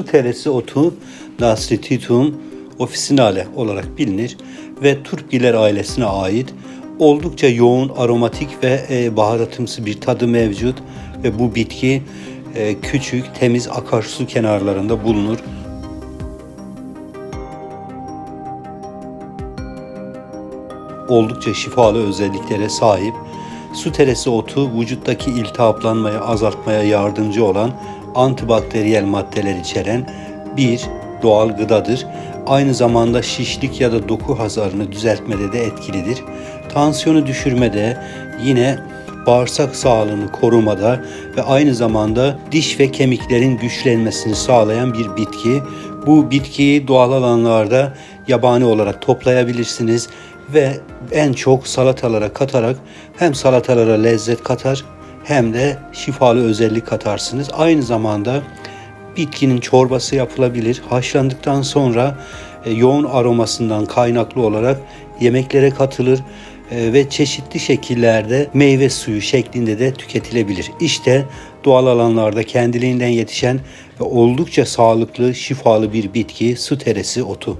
teresi otu Nasrititum officinale olarak bilinir ve turpgiler ailesine ait oldukça yoğun aromatik ve e, baharatımsı bir tadı mevcut ve bu bitki e, küçük temiz akarsu kenarlarında bulunur. oldukça şifalı özelliklere sahip. Su teresi otu vücuttaki iltihaplanmayı azaltmaya yardımcı olan antibakteriyel maddeler içeren bir doğal gıdadır. Aynı zamanda şişlik ya da doku hasarını düzeltmede de etkilidir. Tansiyonu düşürmede yine bağırsak sağlığını korumada ve aynı zamanda diş ve kemiklerin güçlenmesini sağlayan bir bitki. Bu bitkiyi doğal alanlarda yabani olarak toplayabilirsiniz ve en çok salatalara katarak hem salatalara lezzet katar hem de şifalı özellik katarsınız. Aynı zamanda bitkinin çorbası yapılabilir. Haşlandıktan sonra e, yoğun aromasından kaynaklı olarak yemeklere katılır e, ve çeşitli şekillerde meyve suyu şeklinde de tüketilebilir. İşte doğal alanlarda kendiliğinden yetişen ve oldukça sağlıklı, şifalı bir bitki su teresi otu.